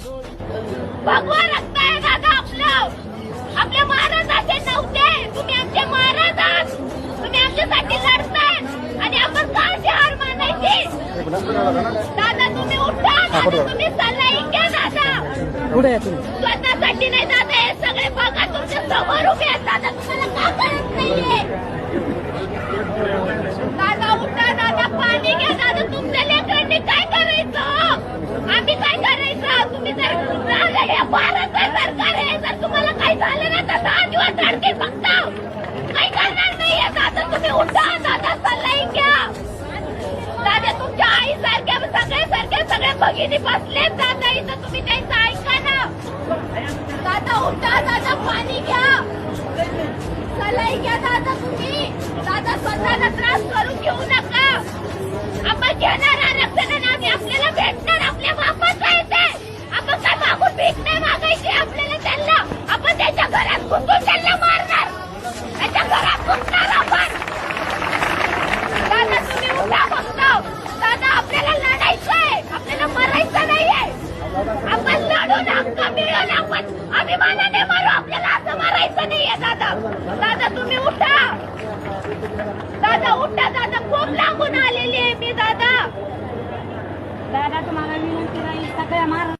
भगवा रक्त आहे दादा आपलं. आपले महाराज असे नव्हते. तुम्ही आमचे महाराज आहात तुम्ही आमच्यासाठी आणि आपण का अशी हार मानायची. दादा तुम्ही उठा. दादा तुम्ही सल्ला घ्या दादा. स्वतःसाठी नाही दादा. हे सगळे बघा. तुमच्यासमोर उभे आहेत दादा तुम्हाला का करत नाहीये दादा उठा दादा पाणी घ्या दादा तुमच्या लेकरांनी काय करायचं आम्ही काय करायचं तुम्ही जर राहिलं हे सरकार हे जर तुम्हाला काही झालं ना तर दहा दिवस अडके फक्त. काही करणार नाहीये दादा तुम्ही उठा दादा सल्ला घ्या. दादा तुमच्या आई सारख्या सगळे सारखे सगळे भगिनी बसले दादा. इथं तुम्ही त्यांचं ऐका ना. दादा उठा दादा पाणी घ्या. सलाई घ्या दादा तुम्ही. दादा स्वतःला त्रास अभिमानाने मारू. आपल्याला असं मारायचं नाहीये दादा. दादा तुम्ही उठा. दादा उठा दादा. खूप लागून आलेली आहे मी दादा. दादा तुम्हाला विनंती राहील सगळ्या महाराष्ट्र